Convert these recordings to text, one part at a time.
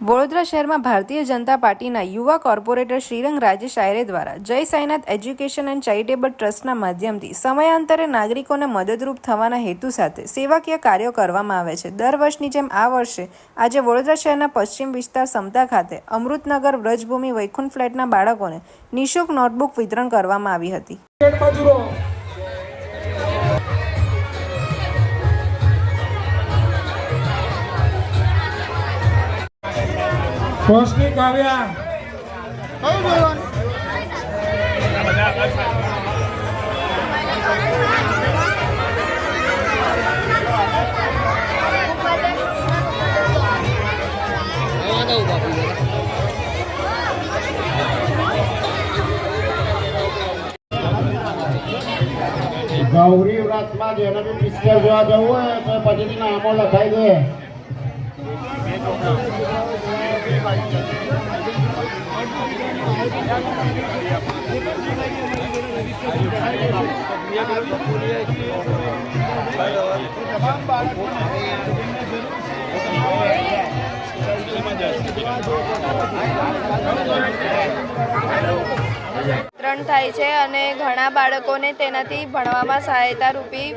વડોદરા શહેરમાં ભારતીય જનતા પાર્ટીના યુવા કોર્પોરેટર શ્રીરંગ રાજેશ આયરે દ્વારા જય સાઈનાથ એજ્યુકેશન એન્ડ ચેરિટેબલ ટ્રસ્ટના માધ્યમથી સમયાંતરે નાગરિકોને મદદરૂપ થવાના હેતુ સાથે સેવાકીય કાર્યો કરવામાં આવે છે. દર વર્ષની જેમ આ વર્ષે આજે વડોદરા શહેરના પશ્ચિમ વિસ્તાર સમતા ખાતે અમૃતનગર વ્રજભૂમિ વૈકુંઠ ફ્લેટના બાળકોને નિઃશુલ્ક નોટબુક વિતરણ કરવામાં આવી હતી. ગેટ બાજુ રહો રોશની કાવ્યા ગૌરી વ્રતમાં જેને બી પિક્ચર જોવા જવું હોય તો પછીથી નામો લખાઈ દે તમામ બાળકો વિતરણ થાય છે અને ઘણા બાળકોને તેનાથી ભણવામાં સહાયતા રૂપી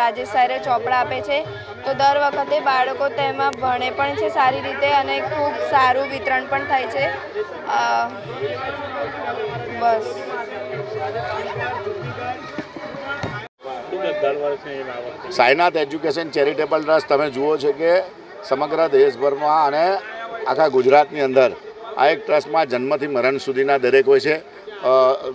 રાજેશ સાહેરે ચોપડા આપે છે. તો દર વખતે બાળકો તેમાં ભણે પણ છે સારી રીતે અને ખૂબ સારું વિતરણ પણ થાય છે. બસ. સાઈનાથ એજ્યુકેશન ચેરિટેબલ ટ્રસ્ટ, તમે જુઓ છો કે સમગ્ર દેશભરમાં અને આખા ગુજરાતની અંદર આ એક ટ્રસ્ટમાં જન્મથી મરણ સુધીના દરેક હોય છે.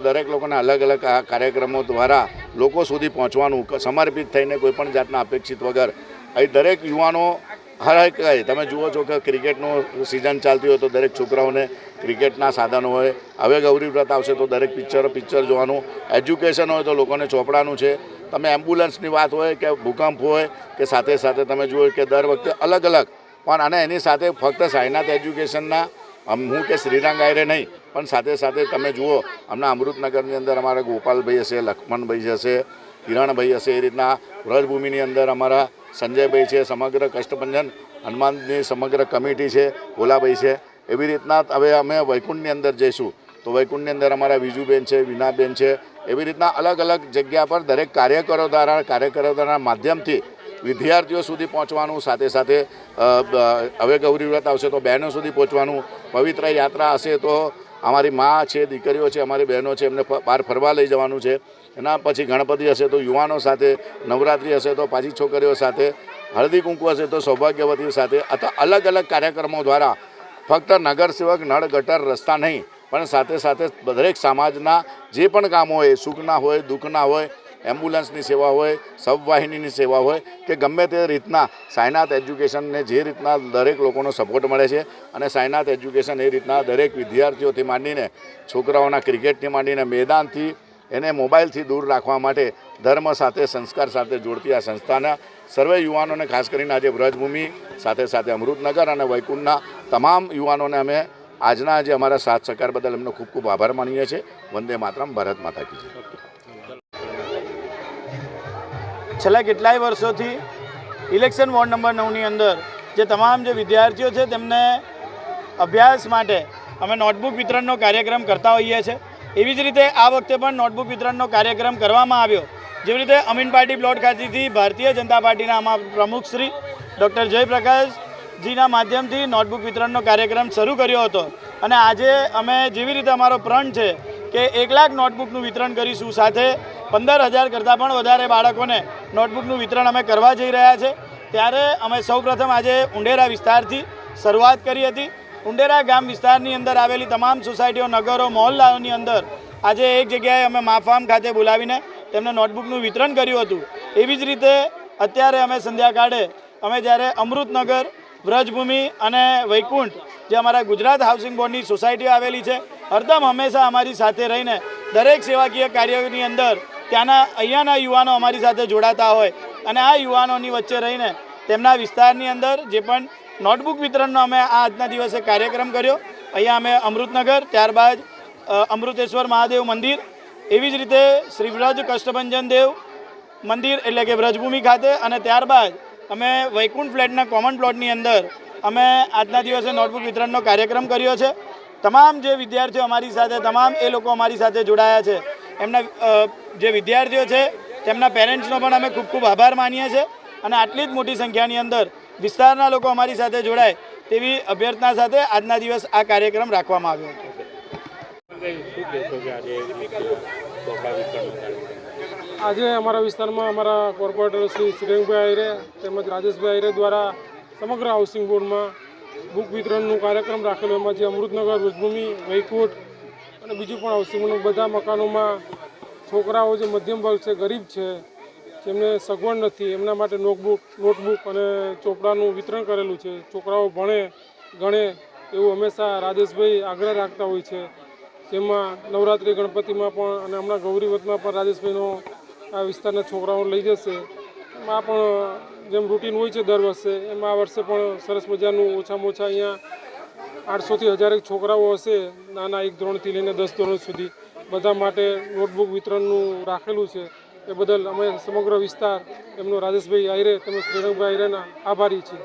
દરેક લોકોના અલગ અલગ આ કાર્યક્રમો દ્વારા લોકો સુધી પહોંચવાનું સમર્પિત થઈને કોઈપણ જાતના અપેક્ષિત વગર. અહીં દરેક યુવાનો હર એક તમે જુઓ છો કે ક્રિકેટનું સિઝન ચાલતી હોય તો દરેક છોકરાઓને ક્રિકેટના સાધનો હોય. હવે ગૌરી વ્રત આવશે તો દરેક પિક્ચર પિક્ચર જોવાનું. એજ્યુકેશન હોય તો લોકોને ચોપડાનું છે. તમે એમ્બ્યુલન્સની વાત હોય કે ભૂકંપ હોય કે સાથે સાથે તમે જુઓ કે દર વખતે અલગ અલગ. પણ અને એની સાથે ફક્ત સાઈનાથ એજ્યુકેશનના હું કે શ્રીરંગ આયરે નહીં પણ સાથે સાથે તમે જુઓ, હમણાં અમૃતનગરની અંદર અમારા ગોપાલભાઈ હશે લક્ષ્મણભાઈ હશે, કિરણભાઈ હશે, એ રીતના વ્રજભૂમિની અંદર અમારા સંજયભાઈ છે, સમગ્ર કષ્ટભંજન હનુમાનની સમગ્ર કમિટી છે, ભોલાભાઈ છે. એવી રીતના હવે અમે વૈકુંઠની અંદર જઈશું. તો વૈકુંઠની અંદર અમારા વિજુબેન છે, વિનાબેન છે, એવી રીતના અલગ અલગ જગ્યા પર દરેક કાર્યકરો દ્વારા કાર્યકરો દ્વારા માધ્યમથી વિદ્યાર્થીઓ સુધી પહોંચવાનું, સાથે સાથે હવે ગૌરી વ્રત આવશે તો બહેનો સુધી પહોંચવાનું, પવિત્ર યાત્રા હશે તો અમારી મા છે, દીકરીઓ છે, અમારી બહેનો છે, એમને બહાર ફરવા લઈ જવાનું છે. એના પછી ગણપતિ હશે તો યુવાનો સાથે, નવરાત્રિ હશે તો પાછી છોકરીઓ સાથે હળદી કુંકુ હશે તો સૌભાગ્યવતી સાથે. અથવા અલગ અલગ કાર્યક્રમો દ્વારા ફક્ત નગરસેવક નળ ગટર રસ્તા નહીં, પણ સાથે સાથે દરેક સમાજના જે પણ કામો હોય સુખના હોય દુઃખના હોય એમ્બ્યુલન્સની સેવા હોય, સબવાહિનીની સેવા હોય, કે ગમે તે રીતના સાયનાથ એજ્યુકેશનને જે રીતના દરેક લોકોનો સપોર્ટ મળે છે અને સાયનાથ એજ્યુકેશન એ રીતના દરેક વિદ્યાર્થીઓથી માંડીને છોકરાઓના ક્રિકેટથી માંડીને મેદાનથી એને મોબાઈલથી દૂર રાખવા માટે ધર્મ સાથે, સંસ્કાર સાથે જોડતી આ સંસ્થાના સર્વે યુવાનોને ખાસ કરીને આજે વ્રજભૂમિ, સાથે સાથે અમૃતનગર અને વૈકુંઠના તમામ યુવાનોને અમે આજના જે અમારા સાથ સહકાર બદલ એમનો ખૂબ ખૂબ આભાર માનીએ છીએ. વંદે માતરમ, ભારત માતા કી છેલ્લા કેટલાય વર્ષોથી ઇલેક્શન વોર્ડ નંબર નવની અંદર જે તમામ જે વિદ્યાર્થીઓ છે તેમને અભ્યાસ માટે અમે નોટબુક વિતરણનો કાર્યક્રમ કરતા હોઈએ છીએ એવી જ રીતે આ વખતે પણ નોટબુક વિતરણનો કાર્યક્રમ કરવામાં આવ્યો. જેવી રીતે અમીન પાર્ટી પ્લોટ ખાતેથી ભારતીય જનતા પાર્ટીના આમાં પ્રમુખ શ્રી ડૉક્ટર જયપ્રકાશજીના માધ્યમથી નોટબુક વિતરણનો કાર્યક્રમ શરૂ કર્યો હતો. અને આજે અમે જેવી રીતે અમારો પ્રણ છે કે એક લાખ નોટબુકનું વિતરણ કરીશું સાથે પંદર હજાર કરતાં પણ વધારે બાળકોને નોટબુકનું વિતરણ અમે કરવા જઈ રહ્યા છે. ત્યારે અમે સૌપ્રથમ આજે ઉંડેરા વિસ્તારથી શરૂઆત કરી હતી. ઉંડેરા ગામ વિસ્તારની અંદર આવેલી તમામ સોસાયટીઓ, નગરો મહોલ્લાઓની અંદર આજે એક જગ્યાએ અમે માફામ ખાતે બોલાવીને તેમને નોટબુકનું વિતરણ કર્યું હતું. એવી જ રીતે અત્યારે અમે સંધ્યાકાળે અમે જ્યારે અમૃતનગર વ્રજભૂમિ અને વૈકુંઠ, જે અમારા ગુજરાત હાઉસિંગ બોર્ડની સોસાયટીઓ આવેલી છે, હરદમ હંમેશા અમારી સાથે રહીને દરેક સેવાકીય કાર્યોની અંદર ત્યાંના, અહીંયાના યુવાનો અમારી સાથે જોડાતા હોય અને આ યુવાનોની વચ્ચે રહીને તેમના વિસ્તારની અંદર જે પણ નોટબુક વિતરણનો અમે આ આજના દિવસે કાર્યક્રમ કર્યો, અહીંયા અમે અમૃતનગર, ત્યારબાદ અમૃતેશ્વર મહાદેવ મંદિર, એવી જ રીતે શ્રી વ્રજ કષ્ટભંજન દેવ મંદિર એટલે કે વ્રજભૂમિ ખાતે અને ત્યારબાદ અમે વૈકુંઠ ફ્લેટના કોમન પ્લોટની અંદર અમે આજના દિવસે નોટબુક વિતરણનો કાર્યક્રમ કર્યો છે. તમામ જે વિદ્યાર્થીઓ અમારી સાથે, તમામ એ લોકો અમારી સાથે જોડાયા છે. એમના જે વિદ્યાર્થીઓ છે, તેમના પેરેન્ટ્સનો પણ અમે ખૂબ ખૂબ આભાર માનીએ છીએ અને આટલી જ મોટી સંખ્યાની અંદર વિસ્તારના લોકો અમારી સાથે જોડાય તેવી અભ્યર્થના સાથે આજના દિવસ આ કાર્યક્રમ રાખવામાં આવ્યો હતો. આજે અમારા વિસ્તારમાં અમારા કોર્પોરેટર શ્રી શ્રીરંગભાઈ આયરે તેમજ રાજેશભાઈ આયરે દ્વારા સમગ્ર હાઉસિંગ બોર્ડમાં બુક વિતરણનું કાર્યક્રમ રાખેલો, એમાં જે અમૃતનગર વૃદ્ધભૂમિ વૈકુંઠ અને બીજું પણ હાઉસિંગ બોર્ડનું બધા મકાનોમાં છોકરાઓ જે મધ્યમ વર્ગ છે, ગરીબ છે, જેમને સગવડ નથી, એમના માટે નોટબુક નોટબુક અને ચોપડાનું વિતરણ કરેલું છે. છોકરાઓ ભણે, ગણે એવું હંમેશા રાજેશભાઈ આગ્રહ રાખતા હોય છે. જેમાં નવરાત્રિ ગણપતિમાં પણ અને હમણાં ગૌરીવતમાં પણ રાજેશભાઈનો આ વિસ્તારના છોકરાઓ લઈ જશે. એમાં પણ જેમ રૂટીન હોય છે દર વર્ષે, એમાં આ વર્ષે પણ સરસ મજાનું ઓછામાં ઓછા અહીંયા આઠસોથી હજારેક છોકરાઓ હશે, નાના એક ધોરણથી લઈને દસ ધોરણ સુધી. બધા માટે નોટબુક વિતરણનું રાખેલું છે. એ બદલ અમે સમગ્ર વિસ્તાર એમનો રાજેશભાઈ આયરે, તેમજ શ્રીરંગભાઈ આયરેના આભારી છીએ.